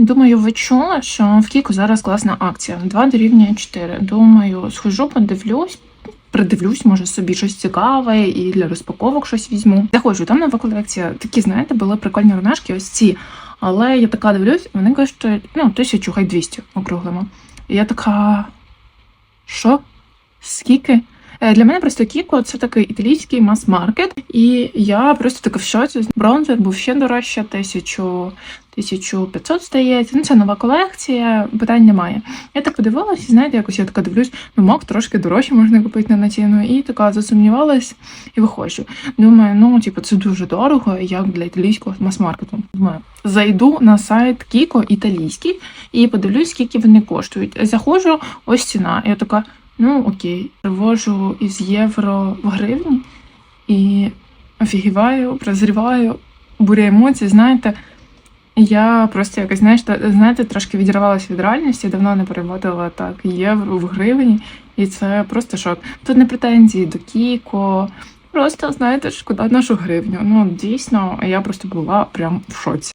Думаю, ви чули, що в Кіку зараз класна акція. 2 дорівнює 4. Думаю, схожу, подивлюсь. Придивлюсь, може собі щось цікаве і для розпаковок щось візьму. Заходжу, там нова колекція. Такі, знаєте, були прикольні ронашки, ось ці. Але я така дивлюсь, вони коштують ну, тисячу, хай 200 округлимо. І я така. Що? Скільки? Е, Для мене просто Кіко це такий італійський мас-маркет, і я просто така в шоці. Бронзер був ще дорожче, тисячу, 1500 здається. Ну, це нова колекція, питань немає. Я так подивилась, і знаєте, якось я така дивлюсь, ну мак трошки дорожче можна купити на ціну. І така засумнівалась і виходжу. Думаю, ну типу, це дуже дорого, як для італійського мас-маркету. Думаю, зайду на сайт Кіко італійський і подивлюсь, скільки вони коштують. Заходжу, ось ціна. Я така. Ну окей, перевожу із євро в гривні і офігіваю, прозріваю, буря емоцій, знаєте. Я просто якось, знаєте, трошки відірвалася від реальності, давно не переводила так євро в гривні, і це просто шок. Тут не претензії до Кіко, просто знаєте, шкода нашу гривню. Ну дійсно, я просто була прям в шоці.